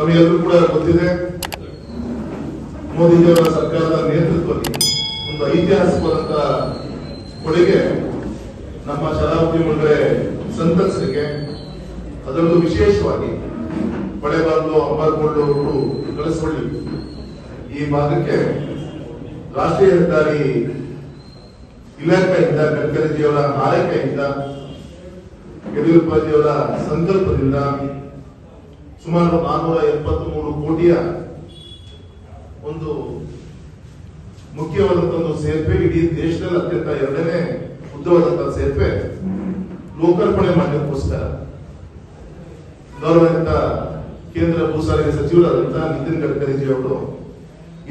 ತಮಗೆಲ್ಲರೂ ಕೂಡ ಗೊತ್ತಿದೆ, ಮೋದಿಜಿಯವರ ಸರ್ಕಾರದ ನೇತೃತ್ವದಲ್ಲಿ ಒಂದು ಐತಿಹಾಸಿಕವಾದಂತ ಕೊಡುಗೆ ನಮ್ಮ ಶರಾವತಿ ಮಂಡಳಿ ಸಂತಸರಿಗೆ ಅದರಲ್ಲೂ ವಿಶೇಷವಾಗಿ ಹೊಳೆಬಾರ್ದು ಅವರು ಕಳಿಸ್ಕೊಳ್ಳಿ ಈ ಭಾಗಕ್ಕೆ ರಾಷ್ಟ್ರೀಯ ಹೆದ್ದಾರಿ ಇಲಾಖೆಯಿಂದ ಗಡ್ಕರಿಜಿಯವರ ಆರೈಕೆಯಿಂದ, ಯಡಿಯೂರಪ್ಪಜಿಯವರ ಸಂಕಲ್ಪದಿಂದ ಸುಮಾರು ನಾನ್ನೂರ ಎಪ್ಪತ್ತ್ ಮೂರು ಕೋಟಿಯ ಒಂದು ಮುಖ್ಯವಾದಂತಹ ಒಂದು ಸೇತುವೆ ಇಡೀ ದೇಶದಲ್ಲಿ ಅತ್ಯಂತ ಎರಡನೇ ಉದ್ದವಾದಂತಹ ಸೇರ್ಪೆ ಲೋಕಾರ್ಪಣೆ ಮಾಡಲಿಕ್ಕೋಸ್ಕರ ಗೌರವಾನ್ವಿತ ಕೇಂದ್ರ ಭೂ ಸಾರಿಗೆ ಸಚಿವರಾದಂತಹ ನಿತಿನ್ ಗಡ್ಕರಿಜಿ ಅವರು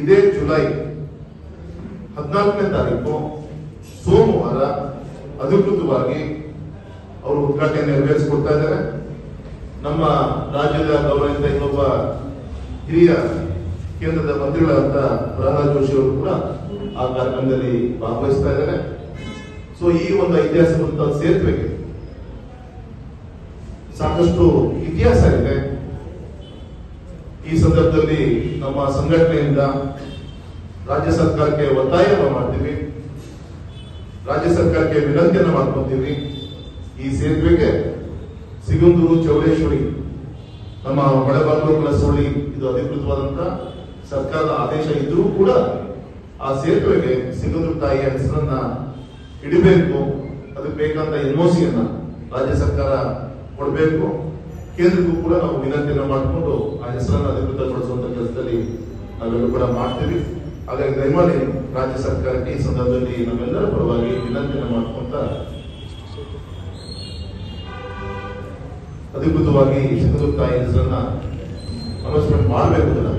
ಇದೇ ಜುಲೈ ಹದಿನಾಲ್ಕನೇ ತಾರೀಕು ಸೋಮವಾರ ಅಧಿಕೃತವಾಗಿ ಅವರು ಉದ್ಘಾಟನೆ ನೆರವೇರಿಸಿಕೊಡ್ತಾ ಇದ್ದಾರೆ. ನಮ್ಮ ರಾಜ್ಯದ ಗೌರವಿತ ಇನ್ನೊಬ್ಬ ಹಿರಿಯ ಕೇಂದ್ರದ ಮಂತ್ರಿಗಳಾದಂತ ಪ್ರಹ್ಲಾದ್ ಜೋಶಿ ಅವರು ಕೂಡ ಆ ಕಾರ್ಯಕ್ರಮದಲ್ಲಿ ಭಾಗವಹಿಸ್ತಾ ಇದ್ದಾರೆ. ಸೊ ಈ ಒಂದು ಐತಿಹಾಸಿಕ ಸೇತುವೆಗೆ ಸಾಕಷ್ಟು ಇತಿಹಾಸ ಇದೆ. ಈ ಸಂದರ್ಭದಲ್ಲಿ ನಮ್ಮ ಸಂಘಟನೆಯಿಂದ ರಾಜ್ಯ ಸರ್ಕಾರಕ್ಕೆ ಒತ್ತಾಯವನ್ನು ಮಾಡ್ತೀವಿ. ರಾಜ್ಯ ಸರ್ಕಾರಕ್ಕೆ ವಿನಂತಿಯನ್ನು ಮಾಡ್ಕೊತೀವಿ. ಈ ಸೇತುವೆಗೆ ಸಿಗಂದೂರು ಚೌಡೇಶ್ವರಿ, ನಮ್ಮ ಹೊಳೆಬಾಗಿಲು ಕಳಸೋಳಿ ಇದು ಅಧಿಕೃತವಾದಂತ ಸರ್ಕಾರದ ಆದೇಶ ಇದ್ರೂ ಕೂಡ ಆ ಸೇತುವೆಗೆ ಸಿಗಂದೂರು ತಾಯಿಯ ಹೆಸರನ್ನ ಇಡಬೇಕು. ಅದಕ್ಕೆ ಬೇಕಾದ ಎನ್ಒಸಿಯನ್ನ ರಾಜ್ಯ ಸರ್ಕಾರ ಕೊಡಬೇಕು. ಕೇಂದ್ರಕ್ಕೂ ಕೂಡ ನಾವು ವಿನಂತಿಯನ್ನು ಮಾಡಿಕೊಂಡು ಆ ಹೆಸರನ್ನು ಅಧಿಕೃತಗೊಳಿಸುವಂತ ಕೆಲಸದಲ್ಲಿ ನಾವೆಲ್ಲರೂ ಕೂಡ ಮಾಡ್ತೀವಿ. ಹಾಗಾಗಿ ದಯಮಾಡಿ ರಾಜ್ಯ ಸರ್ಕಾರಕ್ಕೆ ಈ ಸಂದರ್ಭದಲ್ಲಿ ನಮ್ಮೆಲ್ಲರ ಪರವಾಗಿ ವಿನಂತಿಯನ್ನು ಮಾಡ್ಕೊಂತ ಅಧಿಕೃತವಾಗಿ ಸಿಂಧು ತಾಯಿ ಹೆಸರನ್ನ ಅನೌನ್ಸ್ಮೆಂಟ್ ಮಾಡಬೇಕು ಅಂತ